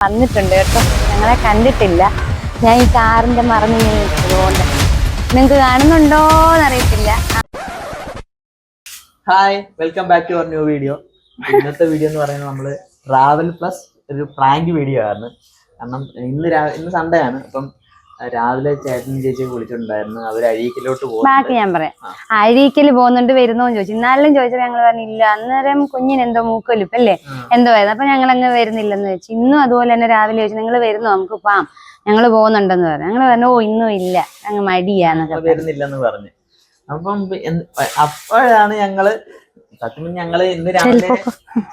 വന്നിട്ടുണ്ട് കേട്ടോ. ഞങ്ങളെ കണ്ടിട്ടില്ല. ഞാൻ ഈ കാറിന്റെ മറന്നു നിൽക്കുന്നതുകൊണ്ട് നിങ്ങൾക്ക് കാണുന്നുണ്ടോ എന്നറിയത്തില്ല hi welcome back to our new video ഇന്നത്തെ വീഡിയോ എന്ന് പറയുന്നത് നമ്മൾ ട്രാവൽ പ്ലസ് ഒരു പ്രാങ്ക് വീഡിയോ ആണ് കാരണം ഇന്ന് ഇന്ന് സൺഡേ ആണ്. അപ്പം രാവിലെ ചേട്ടൻ ചേച്ചി വിളിച്ചിട്ടുണ്ടായിരുന്നു. അവർ അഴീക്കിലോട്ട് ബാക്കി ഞാൻ പറയാം. അഴീക്കൽ പോകുന്നുണ്ട് വരുന്നോന്ന് ചോദിച്ചു. ഇന്നാലും ചോദിച്ചപ്പോ ഞങ്ങൾ പറഞ്ഞില്ല അന്നേരം കുഞ്ഞിന് എന്തോ മൂക്കൊലിപ്പ് അല്ലേ എന്തോ ആയിരുന്നു. അപ്പൊ ഞങ്ങൾ അങ്ങ് വരുന്നില്ലെന്ന് വെച്ചു ഇന്നും അതുപോലെ തന്നെ രാവിലെ ചോദിച്ചു നിങ്ങൾ വരുന്നു? നമുക്ക് പാം ഞങ്ങൾ പോകുന്നുണ്ടെന്ന് പറഞ്ഞു. ഞങ്ങൾ പറഞ്ഞു ഓ ഇന്നും ഇല്ല. അങ്ങ് മടിയാന്നൊക്കെ പറഞ്ഞു. വരുന്നില്ലെന്ന് പറഞ്ഞു. അപ്പം അപ്പോഴാണ് ഞങ്ങൾ സത്യം ഞങ്ങൾ ഇന്ന് രാവിലെ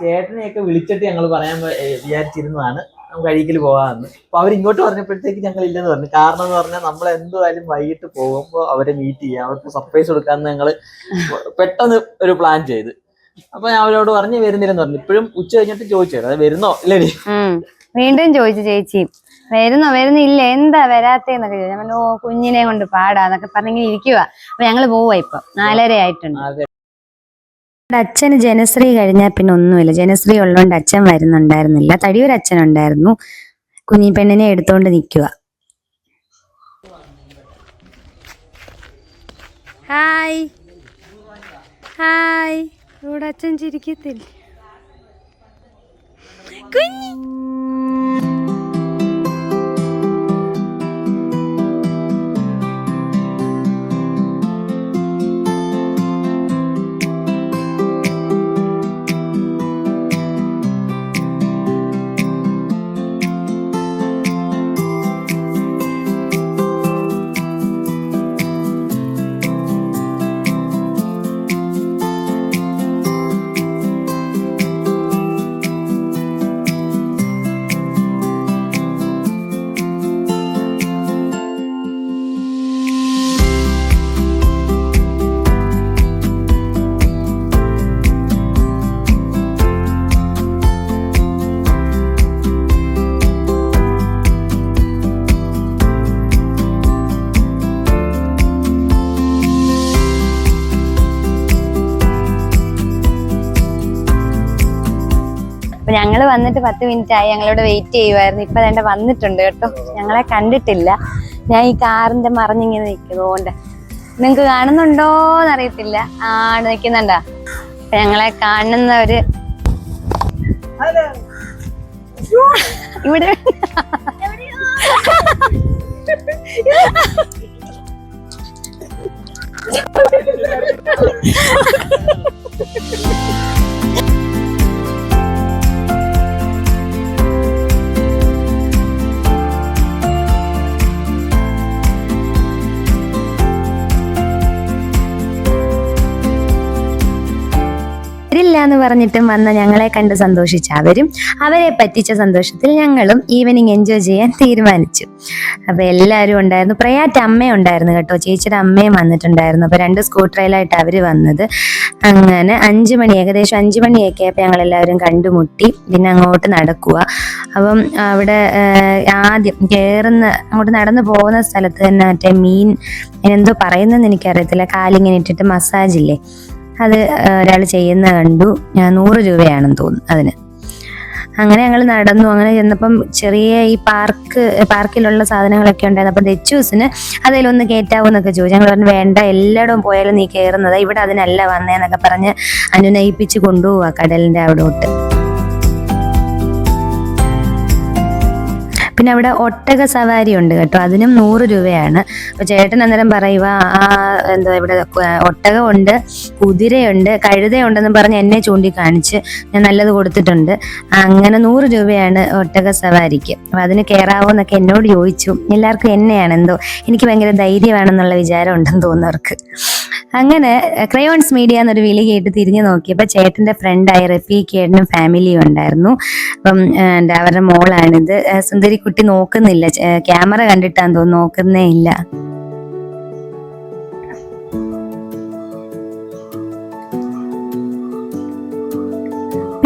ചേട്ടനെയൊക്കെ വിളിച്ചിട്ട് ഞങ്ങൾ പറയാൻ വിചാരിച്ചിരുന്നതാണ്. നമുക്ക് അഴീക്കൽ പോകാമെന്ന് അപ്പൊ അവർ ഇങ്ങോട്ട് പറഞ്ഞപ്പോഴത്തേക്ക് ഞങ്ങൾ ഇല്ലെന്ന് പറഞ്ഞു. കാരണം എന്ന് പറഞ്ഞാൽ നമ്മൾ എന്തായാലും വൈകിട്ട് പോകുമ്പോൾ അവരെ മീറ്റ് ചെയ്യാം. അവർക്ക് സർപ്രൈസ് കൊടുക്കാന്ന് ഞങ്ങൾ പെട്ടെന്ന് ഒരു പ്ലാൻ ചെയ്ത്. അപ്പൊ ഞാൻ അവരോട് പറഞ്ഞ് വരുന്നില്ലെന്ന് പറഞ്ഞു. ഇപ്പോഴും ഉച്ച കഴിഞ്ഞിട്ട് ചോദിച്ചു അത് വരുന്നോ? ഇല്ലേ വീണ്ടും ചോദിച്ചു ചേച്ചി. വരുന്നോ വരുന്നില്ല. എന്താ വരാത്തേന്നൊക്കെ ചോദിച്ചു. ഓ കുഞ്ഞിനെ കൊണ്ട് പാടാന്നൊക്കെ പറഞ്ഞിങ്ങനെ ഇരിക്കുക അപ്പൊ ഞങ്ങൾ പോവാ ഇപ്പൊ. നാലര ആയിട്ടുണ്ട്. അച്ഛന് ജനശ്രീ കഴിഞ്ഞാൽ പിന്നെ ഒന്നുമില്ല. ജനശ്രീ ഉള്ളതുകൊണ്ട് അച്ഛൻ വരുന്നുണ്ടായിരുന്നില്ല. തടിയൊരു അച്ഛൻ ഉണ്ടായിരുന്നു കുഞ്ഞി പെണ്ണിനെ എടുത്തോണ്ട് നിൽക്കുക ഹായ്. ഹായ്. ഇവിടെ അച്ഛൻ ചിരിക്കത്തില്ല. കുഞ്ഞി. അപ്പൊ ഞങ്ങൾ വന്നിട്ട് പത്ത് മിനിറ്റ് ആയി ഞങ്ങളിവിടെ വെയിറ്റ് ചെയ്യുമായിരുന്നു ഇപ്പൊ അതെ വന്നിട്ടുണ്ട് കേട്ടോ. ഞങ്ങളെ കണ്ടിട്ടില്ല. ഞാൻ ഈ കാറിന്റെ മറിഞ്ഞിങ്ങനെ നിൽക്കുന്നതുകൊണ്ട് നിങ്ങക്ക് കാണുന്നുണ്ടോ എന്നറിയത്തില്ല ആണ് നിൽക്കുന്നുണ്ടാ അപ്പൊ ഞങ്ങളെ കാണുന്നവര് ഇവിടെ വരില്ല എന്ന് പറഞ്ഞിട്ടും വന്ന ഞങ്ങളെ കണ്ട് സന്തോഷിച്ച അവരും അവരെ പറ്റിച്ച സന്തോഷത്തിൽ ഞങ്ങളും ഈവനിങ് എൻജോയ് ചെയ്യാൻ തീരുമാനിച്ചു. അപ്പൊ എല്ലാവരും ഉണ്ടായിരുന്നു. പ്രയാറ്റ് അമ്മ ഉണ്ടായിരുന്നു കേട്ടോ. ചേച്ചിയുടെ അമ്മയും വന്നിട്ടുണ്ടായിരുന്നു. അപ്പൊ രണ്ട് സ്കൂട്ടറിലായിട്ട് അവർ വന്നത്. അങ്ങനെ അഞ്ചു മണി ഏകദേശം അഞ്ചു മണിയൊക്കെ ആയപ്പോൾ ഞങ്ങൾ എല്ലാവരും കണ്ടുമുട്ടി. പിന്നെ അങ്ങോട്ട് നടക്കുക അപ്പം അവിടെ ആദ്യം കയറുന്ന അങ്ങോട്ട് നടന്നു പോകുന്ന സ്ഥലത്ത് തന്നെ മറ്റേ മീൻ എന്തോ പറയുന്നെന്ന് എനിക്കറിയത്തില്ല. കാലിങ്ങനെ ഇട്ടിട്ട് മസാജ് ഇല്ലേ? അത് ഒരാൾ ചെയ്യുന്ന കണ്ടു. ഞാൻ നൂറ് രൂപയാണെന്ന് തോന്നുന്നു അതിന്. അങ്ങനെ ഞങ്ങൾ നടന്നു. അങ്ങനെ ചെന്നപ്പം ചെറിയ ഈ പാർക്ക് പാർക്കിലുള്ള സാധനങ്ങളൊക്കെ ഉണ്ടായിരുന്നു. അപ്പം ദച്ചൂസിന് അതിലൊന്ന് കയറ്റാവൂ എന്നൊക്കെ ചോദിച്ചു. ഞങ്ങൾ പറഞ്ഞു വേണ്ട എല്ലായിടവും പോയാലും നീ കയറുന്നത് ഇവിടെ അതിനല്ല വന്നേന്നൊക്കെ പറഞ്ഞ് അനുനയിപ്പിച്ച് കൊണ്ടുപോവാ കടലിന്റെ അവിടോട്ട്. പിന്നെ അവിടെ ഒട്ടക സവാരി ഉണ്ട് കേട്ടോ. അതിനും നൂറ് രൂപയാണ്. അപ്പൊ ചേട്ടൻ അന്നേരം പറയുക ആ എന്താ ഇവിടെ ഒട്ടകമുണ്ട് കുതിരയുണ്ട് കഴുതയുണ്ടെന്ന് പറഞ്ഞ് എന്നെ ചൂണ്ടിക്കാണിച്ച് ഞാൻ നല്ലത് കൊടുത്തിട്ടുണ്ട്. അങ്ങനെ നൂറ് രൂപയാണ് ഒട്ടക സവാരിക്ക്. അപ്പൊ അതിന് കയറാവോ എന്നൊക്കെ എന്നോട് ചോദിച്ചു. എല്ലാവർക്കും എന്നെയാണ് എന്തോ. എനിക്ക് ഭയങ്കര ധൈര്യമാണെന്നുള്ള വിചാരം ഉണ്ടെന്ന് തോന്നുന്നവർക്ക് അങ്ങനെ ക്രയോൺസ് മീഡിയ എന്നൊരു വിളി കേട്ട് തിരിഞ്ഞു നോക്കിയപ്പോൾ ചേട്ടന്റെ ഫ്രണ്ടായ റഫീഖേട്ടനും ഫാമിലിയും ഉണ്ടായിരുന്നു. അപ്പം എന്താ അവരുടെ മോളാണിത്. സുന്ദരി കുട്ടി നോക്കുന്നില്ല. ക്യാമറ കണ്ടിട്ടാന്ന് തോന്നുന്നു നോക്കുന്നേ ഇല്ല.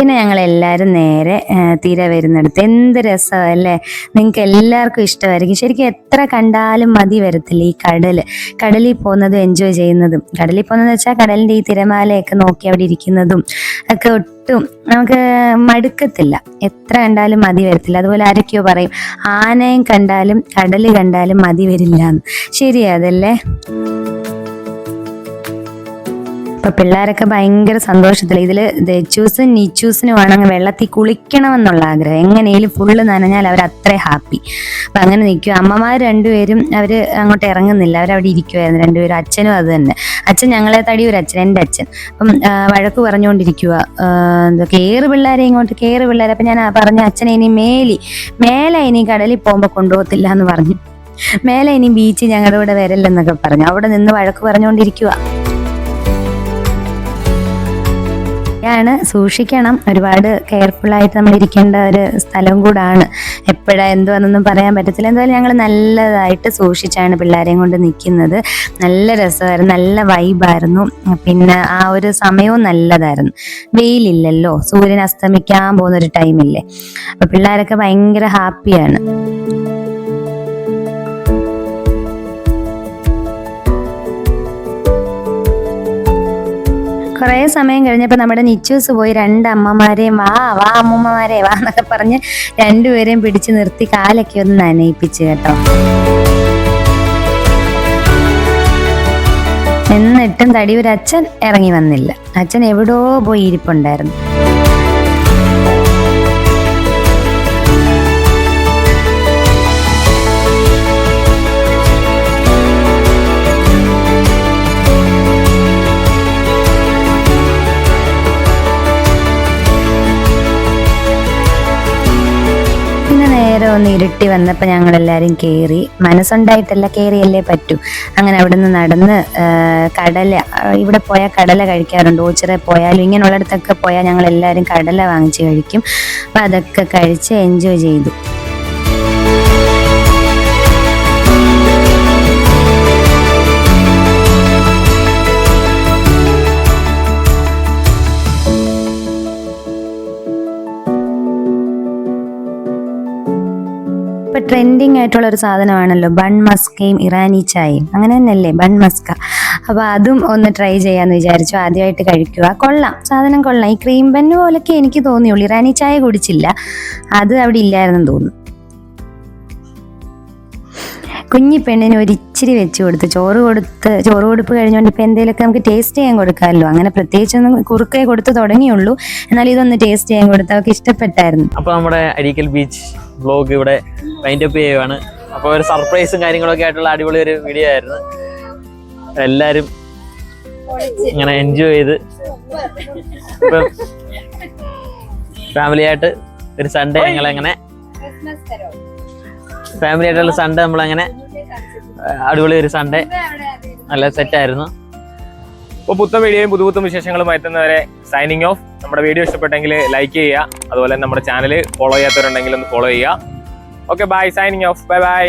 പിന്നെ ഞങ്ങൾ എല്ലാവരും നേരെ തീരെ വരുന്നിടത്ത്. എന്ത് രസമല്ലേ നിങ്ങൾക്ക് എല്ലാവർക്കും ഇഷ്ടമായിരിക്കും. ശരിക്കും എത്ര കണ്ടാലും മതി വരത്തില്ല ഈ കടൽ കടലിൽ പോകുന്നതും എൻജോയ് ചെയ്യുന്നതും. കടലിൽ പോകുന്നതെന്ന് വെച്ചാൽ കടലിന്റെ ഈ തിരമാലയൊക്കെ നോക്കി അവിടെ ഇരിക്കുന്നതും ഒക്കെ ഒട്ടും നമുക്ക് മടുക്കത്തില്ല. എത്ര കണ്ടാലും മതി വരത്തില്ല. അതുപോലെ ആരൊക്കെയോ പറയും ആനയും കണ്ടാലും കടൽ കണ്ടാലും മതി വരില്ല ശരിയാ അതല്ലേ? ഇപ്പൊ പിള്ളേരൊക്കെ ഭയങ്കര സന്തോഷത്തിൽ ഇതിൽ ദച്ചൂസും നിച്ചൂസിനും ആണെങ്കിൽ വെള്ളത്തിൽ കുളിക്കണമെന്നുള്ള ആഗ്രഹം. എങ്ങനെയും ഫുള്ള് നനഞ്ഞാൽ അവർ അത്ര ഹാപ്പി അപ്പൊ അങ്ങനെ നിൽക്കും അമ്മമാർ രണ്ടുപേരും അവർ അങ്ങോട്ട് ഇറങ്ങുന്നില്ല. അവരവിടെ ഇരിക്കുവായിരുന്നു രണ്ടുപേരും. അച്ഛനും അത് തന്നെ. അച്ഛൻ ഞങ്ങളെ തടി ഒരു അച്ഛൻ എന്റെ അച്ഛൻ. അപ്പം വഴക്ക് പറഞ്ഞുകൊണ്ടിരിക്കുക എന്താ കേറ് പിള്ളേരെ ഇങ്ങോട്ട് കേറ് പിള്ളേരെ. അപ്പൊ ഞാൻ പറഞ്ഞ അച്ഛനെ ഇനി മേലി മേലെ ഇനി കടലിൽ പോകുമ്പോൾ കൊണ്ടുപോകത്തില്ല എന്ന് പറഞ്ഞു. മേലെ ഇനി ബീച്ച് ഞങ്ങളുടെ കൂടെ വരല്ലെന്നൊക്കെ പറഞ്ഞു. അവിടെ നിന്ന് വഴക്ക് പറഞ്ഞുകൊണ്ടിരിക്കുക ാണ് സൂക്ഷിക്കണം? ഒരുപാട് കെയർഫുൾ ആയിട്ട് നമ്മൾ ഇരിക്കേണ്ട ഒരു സ്ഥലം കൂടാണ്. എപ്പോഴാണ് എന്തുവാണെന്നൊന്നും പറയാൻ പറ്റത്തില്ല. എന്തായാലും ഞങ്ങൾ നല്ലതായിട്ട് സൂക്ഷിച്ചാണ് പിള്ളേരെയും കൊണ്ട് നിൽക്കുന്നത് നല്ല രസമായിരുന്നു നല്ല വൈബായിരുന്നു പിന്നെ ആ ഒരു സമയവും നല്ലതായിരുന്നു. വെയിലില്ലല്ലോ സൂര്യൻ അസ്തമിക്കാൻ പോകുന്ന ഒരു ടൈമില്ലേ അപ്പൊ പിള്ളേരൊക്കെ ഭയങ്കര ഹാപ്പിയാണ് കുറേ സമയം കഴിഞ്ഞപ്പോൾ നമ്മുടെ നിച്ചൂസ് പോയി രണ്ട് അമ്മമാരെയും വാ വാ അമ്മൂമ്മമാരെ വാ എന്നൊക്കെ പറഞ്ഞ് രണ്ടുപേരെയും പിടിച്ചു നിർത്തി കാലൊക്കെ ഒന്ന് നനയിപ്പിച്ച് കേട്ടോ. എന്നിട്ടും തടിയൂർ അച്ഛൻ ഇറങ്ങി വന്നില്ല. അച്ഛൻ എവിടോ പോയി ഇരിപ്പുണ്ടായിരുന്നു. ഒന്ന് ഇരുട്ടി വന്നപ്പോൾ ഞങ്ങൾ എല്ലാവരും കയറി മനസ്സുണ്ടായിട്ടല്ല കയറിയല്ലേ പറ്റൂ. അങ്ങനെ അവിടെ നിന്ന് നടന്ന് കടല ഇവിടെ പോയാൽ കടല കഴിക്കാറുണ്ട്. ഓച്ചിറ പോയാലും ഇങ്ങനെയുള്ളിടത്തൊക്കെ പോയാൽ ഞങ്ങൾ എല്ലാവരും കടല വാങ്ങിച്ച് കഴിക്കും. അപ്പം അതൊക്കെ കഴിച്ച് എൻജോയ് ചെയ്തു. ട്രെൻഡിങ് ആയിട്ടുള്ള ഒരു സാധനമാണല്ലോ. ബൺ മസ്കയും ഇറാനി ചായയും. അങ്ങനെ തന്നെയല്ലേ? ബൺ മസ്ക. അപ്പോൾ അതും ഒന്ന് ട്രൈ ചെയ്യാന്ന് വിചാരിച്ചു. ആദ്യമായിട്ട് കഴിക്കുക. കൊള്ളാം. സാധനം കൊള്ളാം. ഈ ക്രീം ബന്ന് പോലൊക്കെ എനിക്ക് തോന്നിയുള്ളൂ. ഇറാനി ചായ കുടിച്ചില്ല. അത് അവിടെ ഇല്ലായിരുന്നു തോന്നുന്നു. കുഞ്ഞി പെണ്ണിന് ഒരു ഇച്ചിരി വെച്ച് കൊടുത്ത് ചോറ് കൊടുത്ത് ചോറ് കൊടുപ്പ് കഴിഞ്ഞുകൊണ്ട് ഇപ്പം എന്തെങ്കിലുമൊക്കെ നമുക്ക് ടേസ്റ്റ് ചെയ്യാൻ കൊടുക്കാമല്ലോ. അങ്ങനെ പ്രത്യേകിച്ചൊന്നും കുറുക്കേ കൊടുത്ത് തുടങ്ങിയുള്ളൂ. എന്നാൽ ഇതൊന്ന് ടേസ്റ്റ് ചെയ്യാൻ കൊടുത്ത് അവർക്ക് ഇഷ്ടപ്പെട്ടായിരുന്നു. അപ്പോൾ നമ്മുടെ അരീക്കൽ ബീച്ച് ബ്ലോഗ് ഇവിടെ വൈൻഡ് അപ്പ് ചെയ്യുവാണ്. അപ്പൊ ഒരു സർപ്രൈസും കാര്യങ്ങളൊക്കെ ആയിട്ടുള്ള അടിപൊളി ഒരു വീഡിയോ ആയിരുന്നു. എല്ലാരും ഇങ്ങനെ എൻജോയ് ചെയ്ത്. ഫാമിലി ആയിട്ട് ഒരു സൺഡേ ഞങ്ങൾ എങ്ങനെ ഫാമിലി ആയിട്ടുള്ള സൺഡേ നമ്മളങ്ങനെ അടിപൊളി ഒരു സൺഡേ നല്ല സെറ്റ് ആയിരുന്നു. അപ്പോൾ പുത്തൻ വീഡിയോയും പുതുപുത്തൻ വിശേഷങ്ങളുമായി എത്തുന്നവരെ സൈനിങ് ഓഫ് നമ്മുടെ വീഡിയോ ഇഷ്ടപ്പെട്ടെങ്കിൽ ലൈക്ക് ചെയ്യുക. അതുപോലെ നമ്മുടെ ചാനൽ ഫോളോ ചെയ്യാത്തവരുണ്ടെങ്കിൽ ഒന്ന് ഫോളോ ചെയ്യുക. okay bye signing off bye bye